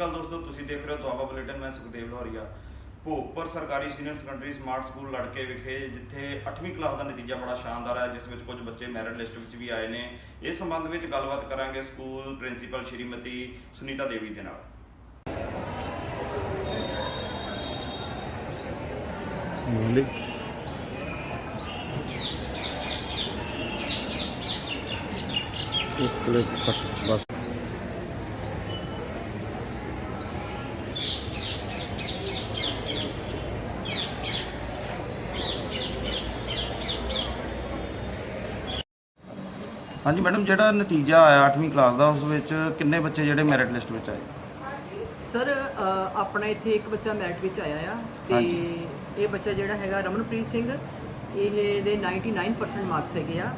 ਅਕਾਲ ਦੋਸਤੋ, ਤੁਸੀਂ ਦੇਖ ਰਹੇ ਹੋ ਦੁਆਬਾ ਬੁਲੇਟਿਨ, ਮੈਂ ਸੁਖਦੇਵ ਲੋਹਰੀਆ। ਭੋਗਪੁਰ ਸਰਕਾਰੀ ਸੀਨੀਅਰ ਸੈਕੰਡਰੀ ਸਮਾਰਟ ਸਕੂਲ ਲੜਕੇ ਵਿਖੇ, ਜਿੱਥੇ 8ਵੀਂ ਕਲਾਸ ਦਾ ਨਤੀਜਾ ਬੜਾ ਸ਼ਾਨਦਾਰ ਹੈ ਜਿਸ ਵਿੱਚ ਕੁਝ ਬੱਚੇ ਮੈਰਿਟ ਲਿਸਟ ਵਿੱਚ ਵੀ ਆਏ ਨੇ। ਇਸ ਸੰਬੰਧ ਵਿੱਚ ਗੱਲਬਾਤ ਕਰਾਂਗੇ ਸਕੂਲ ਪ੍ਰਿੰਸੀਪਲ ਸ਼੍ਰੀਮਤੀ ਸੁਨੀਤਾ ਦੇਵੀ ਦੇ ਨਾਲ। ਬੋਲੀ ਇੱਕ ਕਲਿੱਪ ਬਸ। ਹਾਂਜੀ ਮੈਡਮ ਜਿਹੜਾ ਨਤੀਜਾ ਆਇਆ 8ਵੀਂ ਕਲਾਸ ਦਾ ਉਸ ਵਿੱਚ ਕਿੰਨੇ ਬੱਚੇ ਜਿਹੜੇ ਮੈਰਿਟ ਲਿਸਟ ਵਿੱਚ ਆਏ? ਸਰ ਅ, ਆਪਣਾ ਇੱਥੇ ਇੱਕ ਬੱਚਾ ਮੈਰਿਟ ਵਿੱਚ ਆਇਆ ਆ ਤੇ ਹਾਂਜੀ। ਇਹ ਬੱਚਾ ਜਿਹੜਾ ਹੈਗਾ ਰਮਨਪ੍ਰੀਤ ਸਿੰਘ ਇਹ ਦੇ 99% ਮਾਰਕਸ ਹੈਗੇ ਆ।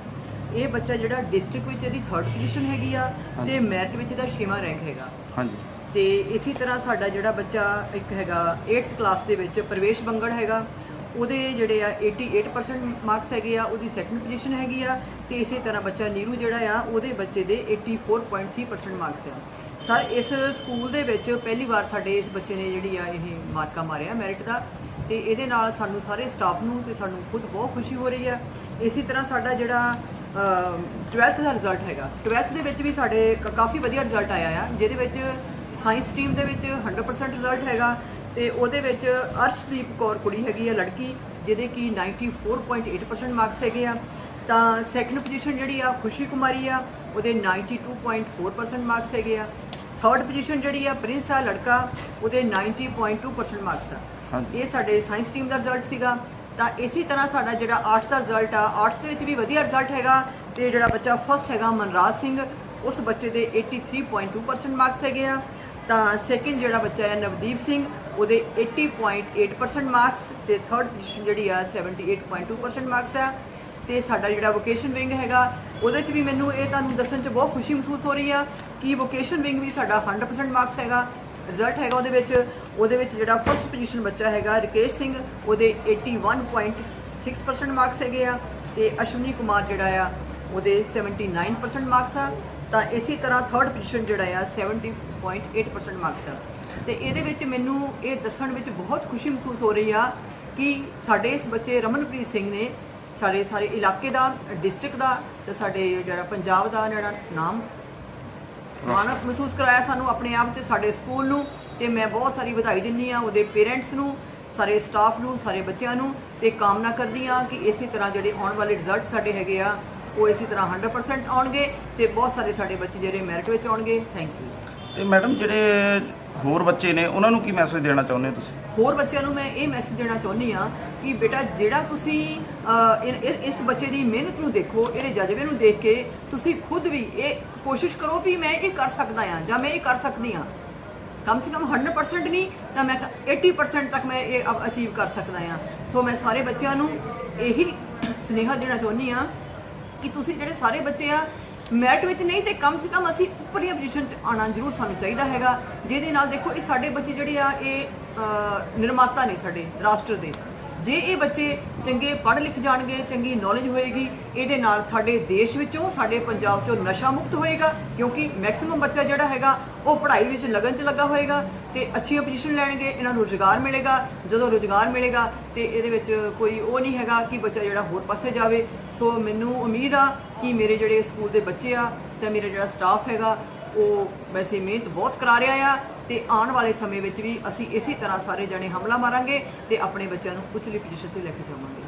ਇਹ ਬੱਚਾ ਜਿਹੜਾ ਡਿਸਟ੍ਰਿਕਟ ਵਿੱਚ ਇਹਦੀ 3rd ਪੋਜੀਸ਼ਨ ਹੈਗੀ ਆ। ਤੇ ਮੈਰਿਟ ਵਿੱਚ ਇਹਦਾ 6ਵਾਂ ਰੈਂਕ ਹੈਗਾ। ਹਾਂਜੀ। ਤੇ ਇਸੇ ਤਰ੍ਹਾਂ ਸਾਡਾ ਜਿਹੜਾ ਬੱਚਾ ਇੱਕ ਹੈਗਾ 8th ਕਲਾਸ ਦੇ ਵਿੱਚ ਪ੍ਰਵੇਸ਼ ਬੰਗੜ ਹੈਗਾ। ਉਹਦੇ ਜਿਹੜੇ ਆ 88% ਮਾਰਕਸ ਹੈਗੇ ਆ, ਉਹਦੀ ਸੈਕੰਡ ਪੋਜੀਸ਼ਨ ਹੈਗੀ ਆ ਤੇ ਇਸੇ ਤਰ੍ਹਾਂ ਬੱਚਾ ਨੀਰੂ ਜਿਹੜਾ ਆ, ਉਹਦੇ ਬੱਚੇ ਦੇ 84.3% ਮਾਰਕਸ ਆ। ਸਰ, ਇਸ ਸਕੂਲ ਦੇ ਵਿੱਚ ਪਹਿਲੀ ਵਾਰ ਸਾਡੇ ਇਸ ਬੱਚੇ ਨੇ ਜਿਹੜੀ ਆ ਇਹ ਮਾਰਕਾ ਮਾਰਿਆ ਮੈਰਿਟ ਦਾ ਤੇ ਇਹਦੇ ਨਾਲ ਸਾਨੂੰ ਸਾਰੇ ਸਟਾਫ ਨੂੰ ਤੇ ਸਾਨੂੰ ਖੁਦ ਬਹੁਤ ਖੁਸ਼ੀ ਹੋ ਰਹੀ ਆ। ਇਸੇ ਤਰ੍ਹਾਂ ਸਾਡਾ ਜਿਹੜਾ 12th ਦਾ ਰਿਜ਼ਲਟ ਹੈਗਾ। 12th ਦੇ ਵਿੱਚ ਵੀ ਸਾਡੇ ਕ- ਕਾਫੀ ਵਧੀਆ ਰਿਜ਼ਲਟ ਆਇਆ ਆ, ਜਿਹਦੇ ਵਿੱਚ ਸਾਇੰਸ ਸਟਰੀਮ ਦੇ ਵਿੱਚ 100% ਰਿਜ਼ਲਟ ਹੈਗਾ ਤੇ ਉਹਦੇ ਵਿੱਚ ਅਰਸ਼ਦੀਪ ਕੌਰ ਕੁੜੀ ਹੈਗੀ ਆ ਲੜਕੀ ਜਿਹਦੇ ਕੀ 94.8% ਮਾਰਕਸ ਹੈਗੇ ਆ। ਤਾਂ ਸੈਕੰਡ ਪੋਜੀਸ਼ਨ ਜਿਹੜੀ ਆ ਖੁਸ਼ੀ ਕੁਮਾਰੀ ਆ ਉਹਦੇ 92.4% ਮਾਰਕਸ ਹੈਗੇ ਆ। ਥਰਡ ਪੋਜੀਸ਼ਨ ਜਿਹੜੀ ਆ ਪ੍ਰਿੰਸ ਆ ਲੜਕਾ ਉਹਦੇ 90.2% ਮਾਰਕਸ ਆ। ਇਹ ਸਾਡੇ ਸਾਇੰਸ ਟੀਮ ਦਾ ਰਿਜ਼ਲਟ ਸੀਗਾ। ਤਾਂ ਇਸੇ ਤਰ੍ਹਾਂ ਸਾਡਾ ਜਿਹੜਾ ਆਰਟਸ ਦਾ ਰਿਜ਼ਲਟ ਆ ਆਰਟਸ ਦੇ ਵਿੱਚ ਵੀ ਵਧੀਆ ਰਿਜ਼ਲਟ ਹੈਗਾ ਤੇ ਜਿਹੜਾ ਬੱਚਾ ਫਸਟ ਹੈਗਾ ਮਨਰਾਜ ਸਿੰਘ ਉਸ ਬੱਚੇ ਦੇ 83.2% ਮਾਰਕਸ ਹੈਗੇ ਆ। ਤਾਂ ਸੈਕਿੰਡ ਜਿਹੜਾ ਬੱਚਾ ਹੈ ਨਵਦੀਪ ਸਿੰਘ, ਉਹਦੇ 80.8% ਮਾਰਕਸ ਤੇ ਥਰਡ ਪੋਜੀਸ਼ਨ ਜਿਹੜੀ ਆ 78.2% ਮਾਰਕਸ ਆ। ਤੇ ਸਾਡਾ ਜਿਹੜਾ ਵੋਕੇਸ਼ਨ ਵਿੰਗ ਹੈਗਾ, ਉਹਦੇ 'ਚ ਵੀ ਮੈਨੂੰ ਇਹ ਤੁਹਾਨੂੰ ਦੱਸਣ 'ਚ ਬਹੁਤ ਖੁਸ਼ੀ ਮਹਿਸੂਸ ਹੋ ਰਹੀ ਆ ਕਿ ਵੋਕੇਸ਼ਨ ਵਿੰਗ ਵੀ ਸਾਡਾ 100% ਮਾਰਕਸ ਹੈਗਾ। ਰਿਜ਼ਲਟ ਹੈਗਾ ਉਹਦੇ ਵਿੱਚ ਉਹਦੇ ਵਿੱਚ ਜਿਹੜਾ ਫਸਟ ਪੋਜੀਸ਼ਨ ਬੱਚਾ ਹੈਗਾ ਰਕੇਸ਼ ਸਿੰਘ, ਉਹਦੇ 81.6% ਮਾਰਕਸ ਹੈਗੇ ਆ। ਤੇ ਅਸ਼ਵਨੀ ਕੁਮਾਰ ਜਿਹੜਾ ਆ, ਉਹਦੇ 79% ਮਾਰਕਸ ਆ। ਤਾਂ ਇਸੇ ਤਰ੍ਹਾਂ ਥਰਡ ਪੋਜੀਸ਼ਨ ਜਿਹੜਾ ਆ 70.8% ਮਾਰਕਸ ਆ। ਤੇ ਇਹਦੇ ਵਿੱਚ ਮੈਨੂੰ ਇਹ ਦੱਸਣ ਵਿੱਚ ਬਹੁਤ ਖੁਸ਼ੀ ਮਹਿਸੂਸ ਹੋ ਰਹੀ ਆ ਕਿ ਸਾਡੇ ਇਸ ਬੱਚੇ ਰਮਨਪ੍ਰੀਤ ਸਿੰਘ ਨੇ ਸਾਡੇ ਸਾਰੇ ਇਲਾਕੇ ਦਾ ਡਿਸਟ੍ਰਿਕਟ ਦਾ ਤੇ ਸਾਡੇ ਜਿਹੜਾ ਪੰਜਾਬ ਦਾ ਜਿਹੜਾ ਨਾਮ ਮਾਣ ਮਹਿਸੂਸ ਕਰਾਇਆ ਸਾਨੂੰ ਆਪਣੇ ਆਪ 'ਚ, ਸਾਡੇ ਸਕੂਲ ਨੂੰ ਤੇ ਮੈਂ ਬਹੁਤ ਸਾਰੀ ਵਧਾਈ ਦਿੰਨੀ ਆ ਉਹਦੇ ਪੇਰੈਂਟਸ ਨੂੰ, ਸਾਰੇ ਸਟਾਫ ਨੂੰ, ਸਾਰੇ ਬੱਚਿਆਂ ਨੂੰ ਤੇ ਕਾਮਨਾ ਕਰਦੀ ਆ ਕਿ ਇਸੇ ਤਰ੍ਹਾਂ ਜਿਹੜੇ ਆਉਣ ਵਾਲੇ ਰਿਜ਼ਲਟ ਸਾਡੇ ਹੈਗੇ ਆ ਉਹ ਇਸੇ ਤਰ੍ਹਾਂ 100% ਆਉਣਗੇ ਤੇ ਬਹੁਤ ਸਾਰੇ ਸਾਡੇ ਬੱਚੇ ਜਿਹੜੇ ਮੈਰਿਟ ਵਿੱਚ ਆਉਣਗੇ। ਥੈਂਕ ਯੂ ਤੇ ਮੈਡਮ ਜਿਹੜੇ ਹੋਰ ਬੱਚੇ ਨੇ ਉਹਨਾਂ ਨੂੰ ਕੀ ਮੈਸੇਜ ਦੇਣਾ ਚਾਹੁੰਦੇ ਹੋ ਤੁਸੀਂ? ਹੋਰ ਬੱਚਿਆਂ ਨੂੰ ਮੈਂ ਇਹ ਮੈਸੇਜ ਦੇਣਾ ਚਾਹੁੰਦੀ ਆ ਕਿ ਬੇਟਾ ਜਿਹੜਾ ਤੁਸੀਂ ਇਸ ਬੱਚੇ ਦੀ ਮਿਹਨਤ ਨੂੰ ਦੇਖੋ ਇਹਦੇ ਜਜ਼ਬੇ ਨੂੰ ਦੇਖ ਕੇ ਤੁਸੀਂ ਖੁਦ ਵੀ ਇਹ ਕੋਸ਼ਿਸ਼ ਕਰੋ ਵੀ ਮੈਂ ਇਹ ਕਰ ਸਕਦਾ ਆ ਜਾਂ ਮੈਂ ਇਹ ਕਰ ਸਕਦੀ ਆ ਕਮ ਸੇ ਕਮ 100% ਨਹੀਂ ਤਾਂ ਮੈਂ ਕ- 80% ਤੱਕ ਮੈਂ ਇਹ ਅਚੀਵ ਕਰ ਸਕਦਾ ਆ ਸੋ ਮੈਂ ਸਾਰੇ ਬੱਚਿਆਂ ਨੂੰ ਇਹੀ ਸੁਨੇਹਾ ਦੇਣਾ ਚਾਹੁੰਦੀ ਆ ਕਿ ਤੁਸੀਂ ਜਿਹੜੇ ਸਾਰੇ ਬੱਚੇ ਆ, ਮੈਰਿਟ ਵਿੱਚ ਨਹੀਂ ਤੇ ਕਮ ਸੇ ਕਮ ਅਸੀਂ ਉੱਪਰਲੀਆਂ ਪੋਜੀਸ਼ਨ 'ਚ ਆਉਣਾ ਜ਼ਰੂਰ ਸਾਨੂੰ ਚਾਹੀਦਾ ਹੈਗਾ। ਜਿਹਦੇ ਨਾਲ ਦੇਖੋ ਇਹ ਸਾਡੇ ਬੱਚੇ ਜਿਹੜੇ ਆ, ਇਹ ਨਿਰਮਾਤਾ ਨੇ ਸਾਡੇ, ਰਾਸ਼ਟਰ ਦੇ। ਜੇ ਇਹ ਬੱਚੇ ਚੰਗੇ ਪੜ੍ਹ ਲਿਖ ਜਾਣਗੇ, ਚੰਗੀ ਨੌਲੇਜ ਹੋਏਗੀ, ਇਹਦੇ ਨਾਲ ਸਾਡੇ ਦੇਸ਼ ਵਿੱਚੋਂ, ਸਾਡੇ ਪੰਜਾਬ 'ਚੋਂ ਨਸ਼ਾ ਮੁਕਤ ਹੋਏਗਾ, ਕਿਉਂਕਿ ਮੈਕਸਿਮਮ ਬੱਚਾ ਜਿਹੜਾ ਹੈਗਾ, ਉਹ ਪੜ੍ਹਾਈ ਵਿੱਚ ਲਗਨ 'ਚ ਲੱਗਾ ਹੋਏਗਾ ਤੇ ਅੱਛੀਆਂ ਪੋਜੀਸ਼ਨ ਲੈਣਗੇ, ਇਹਨਾਂ ਨੂੰ ਰੁਜ਼ਗਾਰ ਮਿਲੇਗਾ। ਜਦੋਂ ਰੁਜ਼ਗਾਰ ਮਿਲੇਗਾ ਤੇ ਇਹਦੇ ਵਿੱਚ ਕੋਈ ਉਹ ਨਹੀਂ ਹੈਗਾ ਕਿ ਬੱਚਾ ਜਿਹੜਾ ਹੋਰ ਪਾਸੇ ਜਾਵੇ। ਸੋ ਮੈਨੂੰ ਉਮੀਦ ਆ ਕਿ ਮੇਰੇ ਜਿਹੜੇ ਸਕੂਲ ਦੇ ਬੱਚੇ ਆ ਤੇ ਮੇਰਾ ਜਿਹੜਾ ਸਟਾਫ ਹੈਗਾ ਉਹ ਵੈਸੇ ਮਿਹਨਤ ਬਹੁਤ ਕਰਾ ਰਿਹਾ ਆ ਤੇ ਆਉਣ ਵਾਲੇ ਸਮੇਂ ਵਿੱਚ ਵੀ ਅਸੀਂ ਇਸੇ ਤਰ੍ਹਾਂ ਸਾਰੇ ਜਣੇ ਹਮਲਾ ਮਾਰਾਂਗੇ ਤੇ ਆਪਣੇ ਬੱਚਿਆਂ ਨੂੰ ਉਚਲੀ ਪੋਜੀਸ਼ਨ ਤੇ ਲੈ ਕੇ ਜਾਵਾਂਗੇ।